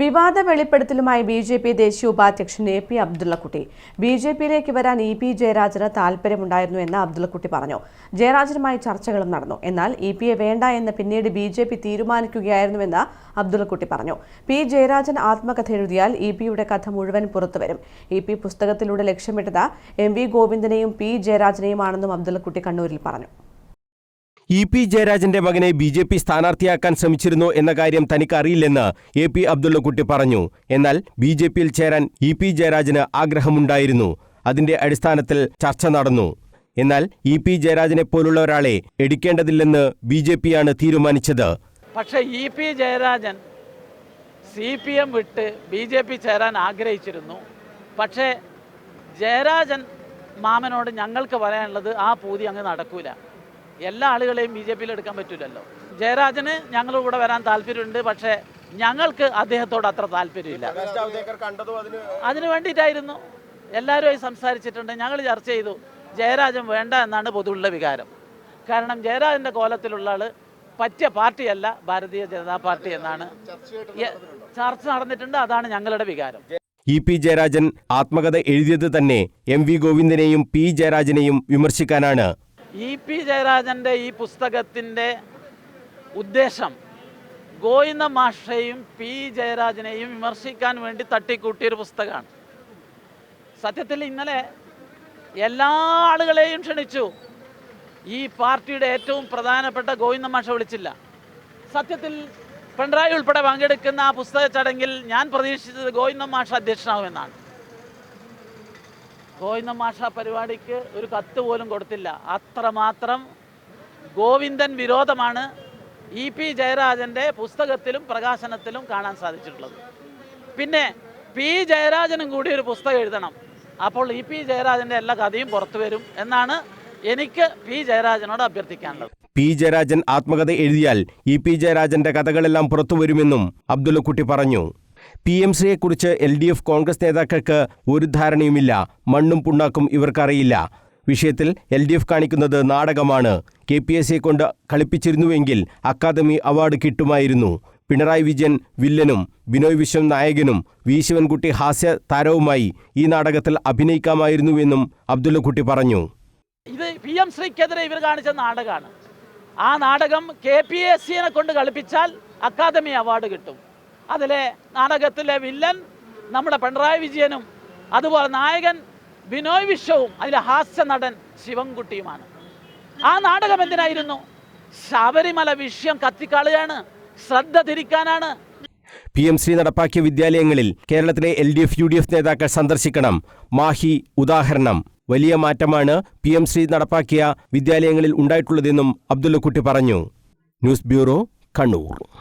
വിവാദ വെളിപ്പെടുത്തലുമായി B J P ദേശീയ ഉപാധ്യക്ഷൻ A P Abdullakutty. B J പിയിലേക്ക് വരാൻ ഇ പി ജയരാജന് താൽപര്യമുണ്ടായിരുന്നു എന്ന് അബ്ദുള്ളക്കുട്ടി പറഞ്ഞു. ജയരാജനുമായി ചർച്ചകളും നടന്നു. എന്നാൽ ഇ പിയെ വേണ്ട എന്ന് പിന്നീട് ബി ജെ പി തീരുമാനിക്കുകയായിരുന്നുവെന്ന് അബ്ദുള്ളക്കുട്ടി പറഞ്ഞു. പി ജയരാജൻ ആത്മകഥ എഴുതിയാൽ ഇ പിയുടെ കഥ മുഴുവൻ പുറത്തുവരും ഇ പി പുസ്തകത്തിലൂടെ ലക്ഷ്യമിട്ടത് എം വി ഗോവിന്ദനെയും പി ജയരാജനെയുമാണെന്നും അബ്ദുള്ളക്കുട്ടി കണ്ണൂരിൽ പറഞ്ഞു. ഇ പി ജയരാജന്റെ മകനെ ബി ജെ പി സ്ഥാനാർത്ഥിയാക്കാൻ ശ്രമിച്ചിരുന്നു എന്ന കാര്യം തനിക്ക് അറിയില്ലെന്ന് എ പി അബ്ദുള്ളക്കുട്ടി പറഞ്ഞു. എന്നാൽ ബി ജെ പിയിൽ ചേരാൻ ഇ പി ജയരാജന് ആഗ്രഹമുണ്ടായിരുന്നു. അതിന്റെ അടിസ്ഥാനത്തിൽ ചർച്ച നടന്നു. എന്നാൽ ഇ പി ജയരാജനെ പോലുള്ള ഒരാളെ എടുക്കേണ്ടതില്ലെന്ന് ബി ജെ പിയാണ് തീരുമാനിച്ചത്. പക്ഷേ E P Jayarajan C P M വിട്ട് ബി ജെ പി ചേരാൻ ആഗ്രഹിച്ചിരുന്നു. പക്ഷേ ജയരാജൻ മാമനോട് ഞങ്ങൾക്ക് പറയാനുള്ളത് ആ പൂതി അങ്ങ് നടക്കൂല. എല്ലാ ആളുകളെയും ബി ജെ പിയിൽ എടുക്കാൻ പറ്റില്ലല്ലോ ജയരാജന് ഞങ്ങളുടെ കൂടെ വരാൻ താല്പര്യമുണ്ട് പക്ഷേ ഞങ്ങൾക്ക് അദ്ദേഹത്തോട് അത്ര താല്പര്യമില്ല. അതിനു വേണ്ടിയിട്ടായിരുന്നു എല്ലാവരുമായി സംസാരിച്ചിട്ടുണ്ട്. ഞങ്ങൾ ചർച്ച ചെയ്തു ജയരാജൻ വേണ്ട എന്നാണ് പൊതുവുള്ള വികാരം. കാരണം ജയരാജന്റെ കോലത്തിലുള്ള ആൾ പറ്റിയ പാർട്ടിയല്ല ഭാരതീയ ജനതാ പാർട്ടി എന്നാണ്. ചർച്ച നടന്നിട്ടുണ്ട് അതാണ് ഞങ്ങളുടെ വികാരം. ഇ പി ജയരാജൻ ആത്മകഥ എഴുതിയത് തന്നെ എം വി ഗോവിന്ദനെയും പി ജയരാജനെയും വിമർശിക്കാനാണ് ഇ പി ജയരാജന്റെ ഈ പുസ്തകത്തിന്റെ ഉദ്ദേശം ഗോയിന്ദ മാഷയും പി ജയരാജനെയും വിമർശിക്കാൻ വേണ്ടി തട്ടിക്കൂട്ടിയൊരു പുസ്തകമാണ്. സത്യത്തിൽ ഇന്നലെ എല്ലാ ആളുകളെയും ക്ഷണിച്ചു. ഈ പാർട്ടിയുടെ ഏറ്റവും പ്രധാനപ്പെട്ട ഗോവിന്ദ മാഷ വിളിച്ചില്ല. സത്യത്തിൽ പിണറായി ഉൾപ്പെടെ പങ്കെടുക്കുന്ന ആ പുസ്തക ചടങ്ങിൽ ഞാൻ പ്രതീക്ഷിച്ചത് ഗോവിന്ദ മാഷ അധ്യക്ഷനാകുമെന്നാണ് ഗോവിന്ദ മാഷ പരിപാടിക്ക് ഒരു കത്ത് പോലും കൊടുത്തില്ല. അത്രമാത്രം ഗോവിന്ദൻ വിരോധമാണ് ഇ പി ജയരാജന്റെ പുസ്തകത്തിലും പ്രകാശനത്തിലും കാണാൻ സാധിച്ചിട്ടുള്ളത്. പിന്നെ പി ജയരാജനും കൂടി ഒരു പുസ്തകം എഴുതണം. അപ്പോൾ ഇ പി ജയരാജന്റെ എല്ലാ കഥയും പുറത്തു വരും എന്നാണ് എനിക്ക് പി ജയരാജനോട് അഭ്യർത്ഥിക്കാനുള്ളത്. പി ജയരാജൻ ആത്മകഥ എഴുതിയാൽ ഇ പി ജയരാജന്റെ കഥകളെല്ലാം പുറത്തു വരുമെന്നും അബ്ദുള്ളക്കുട്ടി പറഞ്ഞു. പി എം ശ്രീയെക്കുറിച്ച് എൽ ഡി എഫ് കോൺഗ്രസ് നേതാക്കൾക്ക് ഒരു ധാരണയുമില്ല. മണ്ണും പുണ്ണാക്കും ഇവർക്കറിയില്ല. വിഷയത്തിൽ എൽ ഡി എഫ് കാണിക്കുന്നത് നാടകമാണ്. കെ പി എസ് സിയെ കൊണ്ട് കളിപ്പിച്ചിരുന്നുവെങ്കിൽ അക്കാദമി അവാർഡ് കിട്ടുമായിരുന്നു. പിണറായി വിജയൻ വില്ലനും ബിനോയ് വിശ്വം നായകനും വി ശിവൻകുട്ടി ഹാസ്യ താരവുമായി ഈ നാടകത്തിൽ അഭിനയിക്കാമായിരുന്നുവെന്നും അബ്ദുള്ളക്കുട്ടി പറഞ്ഞു. ഇത് പി എം ശ്രീക്കെതിരെ ഇവർ കാണിച്ച നാടകമാണ്. ആ നാടകം കെ പി എസ് സിയെ കൊണ്ട് കളിപ്പിച്ചാൽ അക്കാദമി അവാർഡ് കിട്ടും. അതിലെ നാടകത്തിലെ വില്ലൻ നമ്മുടെ പിണറായി വിജയനും അതുപോലെ നായകൻ ബിനോയ് വിശ്വവും അതിലെ ഹാസ്യ നടൻ ശിവൻകുട്ടിയുമാണ്. ആ നാടകം എന്തിനായിരുന്നു? ശബരിമല വിഷയം കത്തിക്കാളുകയാണ് ശ്രദ്ധ തിരിക്കാനാണ്. പി എം ശ്രീ നടപ്പാക്കിയ വിദ്യാലയങ്ങളിൽ കേരളത്തിലെ L D F U D F നേതാക്കൾ സന്ദർശിക്കണം. മാഹി ഉദാഹരണം. വലിയ മാറ്റമാണ് പി എം ശ്രീ നടപ്പാക്കിയ വിദ്യാലയങ്ങളിൽ ഉണ്ടായിട്ടുള്ളതെന്നും അബ്ദുള്ളക്കുട്ടി പറഞ്ഞു. News bureau Kannur.